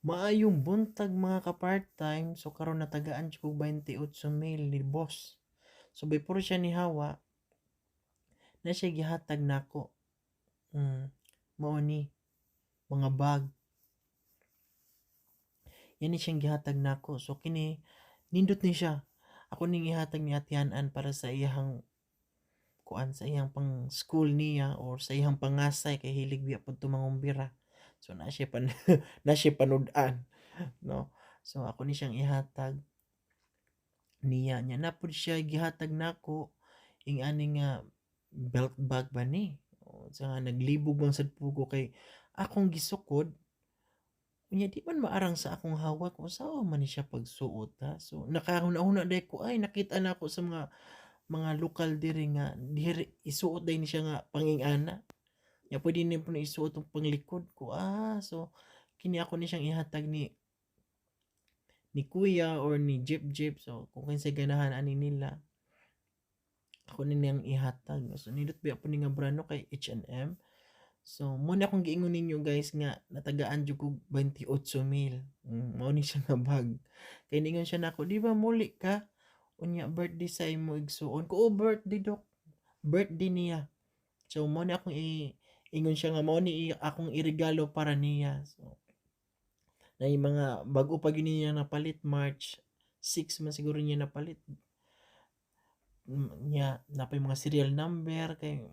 Maayong buntag mga ka-part-time, so karon natagaan siya kog 28 mil ni boss. So before siya ni Hawa, na siya gihatag nako. Mm, mao ni mga bag. Yan siyang gihatag nako. So kini nindot ni siya. Ako ning ihatag ni Atianan para sa iyang kuan sa iyang pang school niya or sa iyang pangasay kay hilig biya pud tumangumbira. So na siya pan na siya panud-an no. So ako ni siyang ihatag niya nya na pud siya gihatag nako ing ani nga belt bag ba ni. O, sa nga naglibog man sad pugo kay akong gisukod Unya di man maarang sa akong hawak kung sao man siya pagsuot ha. So nakahuna-huna day ko ay nakita na ako sa mga mga lokal diri nga diri isuot day ni siya nga pangingana. Ya pwede ni po na isuot ang panglikod ko. Ah, so kini ako ni siyang ihatag ni ni kuya or ni Jeep Jeep. So kung kinsa ganahan ani nila ako ni niyang ihatag. So nindot ba po ni nga brano kay H&M. So muna akong giingon ninyo guys nga natagaan jud kog 28 mil. Mm, ni siya nga bag. Kay ningon siya nako, di ba muli ka? Unya birthday sa imo igsuon ko. Oh, birthday dok. Birthday niya. So mo na akong i ingon siya nga mao ni akong iregalo para niya. So na yung mga bago pa gini niya napalit March 6 man siguro niya napalit. Niya na pa yung mga serial number kay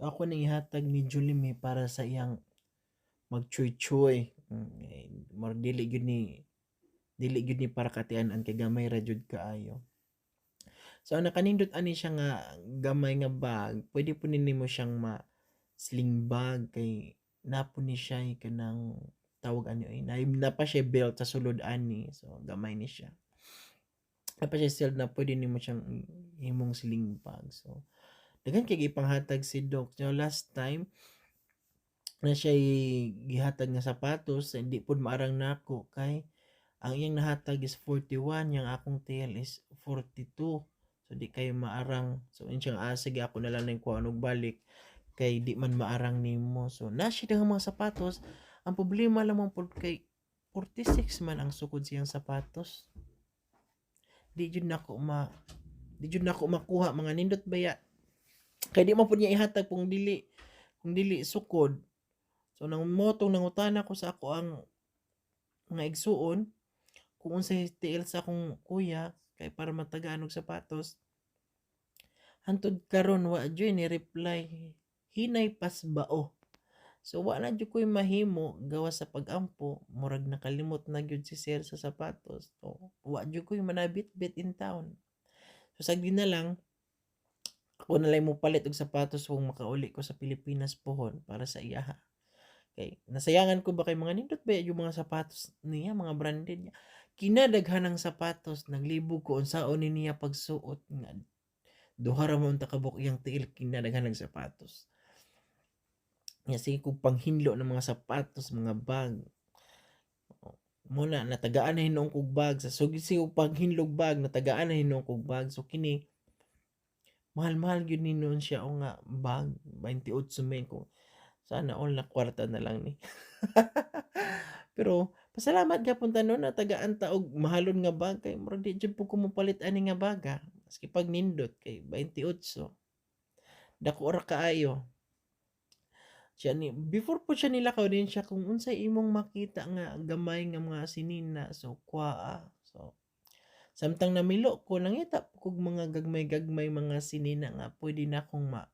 So ako nang ihatag ni Julime para sa iyang magchuy-chuy. Mm, eh, dili gyud ni dili gyud ni para katian-an kay gamay ra jud kaayo. So ang nakanindot ani siya nga gamay nga bag, pwede po nimo siyang ma sling bag kay napo ni siya eh, kanang tawag ano ay na, na pa siya belt sa sulod ani so gamay ni siya. Na pa siya sealed na pwede nimo siyang imong sling bag so. Daghan kay gipanghatag si Doc so last time na siya gihatag nga sapatos hindi pud maarang nako kay ang iyang nahatag is 41 yang akong TL is 42 so di kayo maarang so insya ah sige ako na lang ning kuha og balik. Kay di man maarang nimo. So na siya nga mga sapatos. Ang problema lamang pud kay 46 man ang sukod siyang sapatos. Di jud nako ma di jud nako makuha mga nindot baya kay di man pud niya ihatag kung dili kung dili sukod. So nang motong nangutana ko sa ako ang mga igsuon. Kung unsay tiil sa akong kuya kay para matagaan og sapatos. Hantod karon wa joy ni reply hinay pas bao. So wa na jud koy mahimo gawa sa pagampo murag nakalimot na gyud si sir sa sapatos. So wa jud koy manabit-bit in town. So sagdi na lang ako na lang mo palit og sapatos kung makauli ko sa Pilipinas pohon para sa iyaha kay nasayangan ko ba kay mga nindot ba yung mga sapatos niya mga branded niya kinadaghan ng sapatos naglibog ko unsaon ni niya pagsuot nga duha ra man ta kabuk iyang tiil kinadaghan ng sapatos. Nga sige kog panghinlo ng mga sapatos mga bag muna natagaan na hinuong kog bag. Sa sugi sige kog panghinlog bag natagaan na hinuong kog bag. So kini mahal-mahal gyud ni noon siya o nga bag 28 men ko. Sana all na kwarta na lang ni. Pero pasalamat gyapon ta no natagaan ta og mahalon nga bag kay murag di jud po ko mopalit ani nga baga maski pag nindot kay 28 dako ra kaayo. Siya ni before po siya nilakaw din siya kung unsay imong makita nga gamay nga mga sinina so kuha so samtang namilo ko nangita po kog mga gagmay-gagmay mga sinina nga pwede na akong ma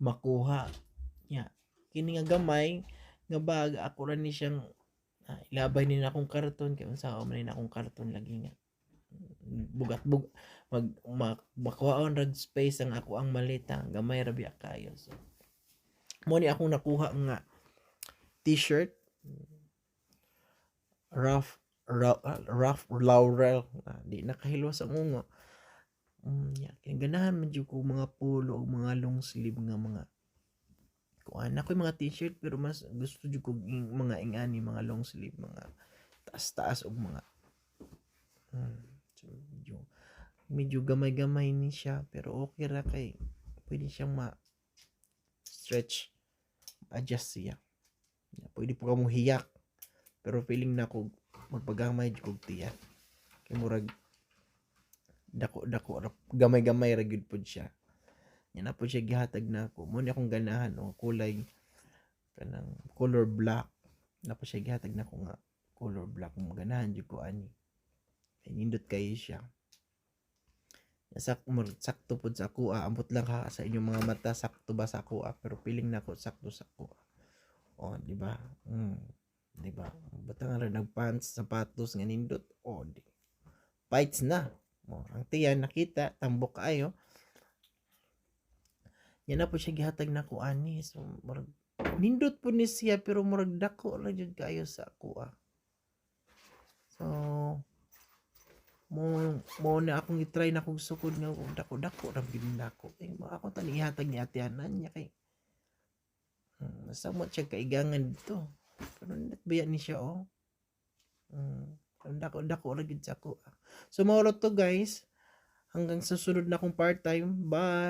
makuha. Nya kini nga gamay nga bag ako ra ni siyang ah, ilabay ni na akong karton kay unsa man ni akong karton lagi nga. Bugat bug mag ma, makuhaon rag space ang ako ang malita gamay ra biya kayo. So mo ni akong nakuha nga t-shirt. Rough rough, rough laurel. Ah, di nakahilwa sa ungo. Mm, yeah. ganahan man ko mga polo o mga long sleeve nga mga kuan. Ako mga t-shirt pero mas gusto jud ko ing- mga ingani mga long sleeve mga taas-taas og mga mm, so, medyo medyo gamay-gamay ni siya pero okay ra kay pwede siyang ma stretch adjust siya. Pwede po kamo hiyak pero feeling na ko magpagamay jud kog tiyan kay murag dako dako gamay-gamay ra gyud pod siya yan na po siya gihatag na ako. Mo ni akong ganahan o kulay kanang color black. Na po siya gihatag na ako nga color black. Mo ganahan jud ko ani. Kay nindot kayo siya. Sak sakto pod sa ako ambot lang ha sa inyong mga mata sakto ba sa ako pero feeling na ako sakto sa ako oh di ba? Mm. di ba? Bata nga rin nagpants sapatos nga nindot? Oh di. Fights na. Oh, ang tiyan nakita tambok kaayo yan na po siya gihatag na ko ani so murag nindot po ni siya pero murag dako ra jud kaayo sa ah so mo mo na akong i-try na kong sukod nga kung dako dako ra gid nako eh mo ako tani ihatag ni atianan niya kay hmm, samot siya kaigangan dito. Pero nindot baya ni siya oh? Hmm, dako dako ra gid sa ah. so mao ra to guys. Hanggang sa sunod na akong part time. Bye